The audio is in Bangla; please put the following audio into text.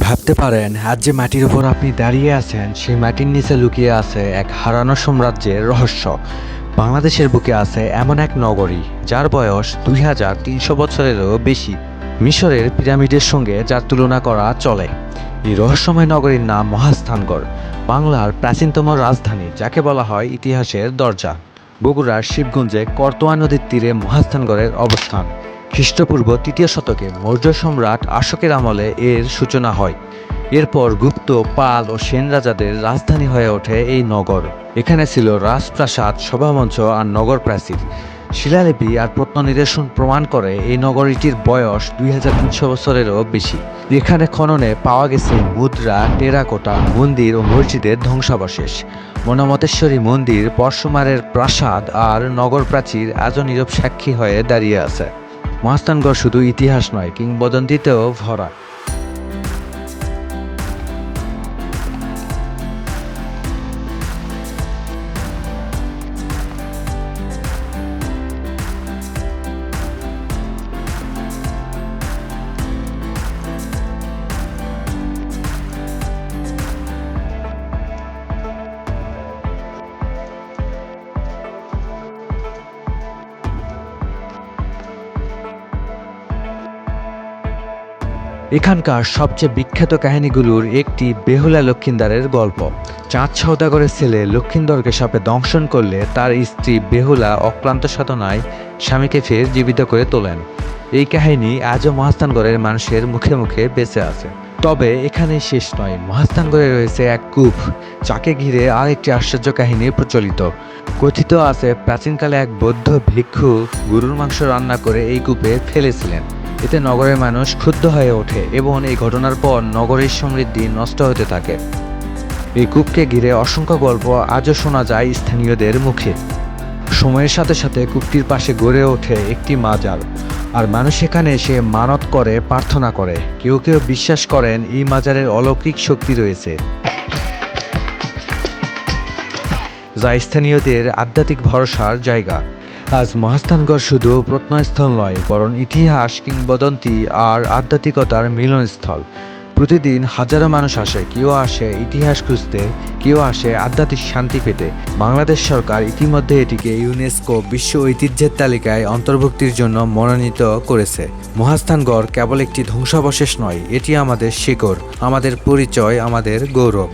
ভাবতে পারেন, আজ যে মাটির উপর আপনি দাঁড়িয়ে আছেন, সেই মাটির নিচে লুকিয়ে আছে এক হারানো সাম্রাজ্যের রহস্য। বাংলাদেশের বুকে আছে এমন এক নগরী, যার বয়স দুই হাজার তিনশো বছরেরও বেশি। মিশরের পিরামিডের সঙ্গে যার তুলনা করা চলে। এই রহস্যময় নগরীর নাম মহাস্থানগড়, বাংলার প্রাচীনতম রাজধানী, যাকে বলা হয় ইতিহাসের দরজা। বগুড়ার শিবগঞ্জে করতোয়া নদীর তীরে মহাস্থানগড়ের অবস্থান। খ্রিস্টপূর্ব তৃতীয় শতকে মৌর্য সম্রাট অশোকের আমলে এর সূচনা হয়। এরপর গুপ্ত, পাল ও সেন রাজাদের রাজধানী হয়ে ওঠে এই নগর। এখানে ছিল রাজপ্রাসাদ, সভামঞ্চ আর নগর প্রাচীর। শিলালিপি আর প্রত্ননিদর্শন প্রমাণ করে এই নগরীটির বয়স দুই হাজার তিনশো বছরেরও বেশি। এখানে খননে পাওয়া গেছে মুদ্রা, টেরাকোটা, মন্দির ও মসজিদের ধ্বংসাবশেষ। মনমতেশ্বরী মন্দির পরশুমারের প্রাসাদ আর নগর প্রাচীর আজও নীরব সাক্ষী হয়ে দাঁড়িয়ে আছে। মহাস্থানগড় শুধু ইতিহাস নয় কিংবদন্তিতেও ভরা। এখানকার সবচেয়ে বিখ্যাত কাহিনীগুলোর একটি বেহুলা লক্ষিন্দারের গল্প। চাঁদ সৌদাগরের ছেলে লক্ষিন্দরকে সাপে দংশন করলে তার স্ত্রী বেহুলা অক্লান্ত সাধনায় স্বামীকে ফের জীবিত করে তোলেন। এই কাহিনী আজও মহাস্থানগড়ের মানুষের মুখে মুখে বেঁচে আছে। তবে এখানে শেষ নয়, মহাস্থানগড়ে রয়েছে এক কূপ, যাকে ঘিরে আর একটি আশ্চর্য কাহিনী প্রচলিত। কথিত আছে, প্রাচীনকালে এক বৌদ্ধ ভিক্ষু গরুর মাংস রান্না করে এই কূপে ফেলেছিলেন। এতে নগরের মানুষ ক্ষুব্ধ হয়ে ওঠে এবং এই ঘটনার পর নগরের সমৃদ্ধি নষ্ট হতে থাকে। এই কূপকে ঘিরে অসংখ্য গল্প আজও শোনা যায় স্থানীয়দের মুখে। সময়ের সাথে সাথে কূপটির পাশে গড়ে ওঠে একটি মাজার, আর মানুষ এখানে এসে মানত করে, প্রার্থনা করে। কেউ কেউ বিশ্বাস করেন এই মাজারের অলৌকিক শক্তি রয়েছে। যা স্থানীয়দের আধ্যাত্মিক ভরসার জায়গা। আজ মহাস্থানগড় শুধু প্রত্নস্থল নয়, বরং ইতিহাস, কিংবদন্তি আর আধ্যাত্মিকতার মিলনস্থল। প্রতিদিন হাজারো মানুষ আসে, কেউ আসে ইতিহাস খুঁজতে, কেউ আসে আধ্যাত্মিক শান্তি পেতে। বাংলাদেশ সরকার ইতিমধ্যে এটিকে ইউনেস্কো বিশ্ব ঐতিহ্যের তালিকায় অন্তর্ভুক্তির জন্য মনোনীত করেছে। মহাস্থানগড় কেবল একটি ধ্বংসাবশেষ নয়, এটি আমাদের শিকড়, আমাদের পরিচয়, আমাদের গৌরব।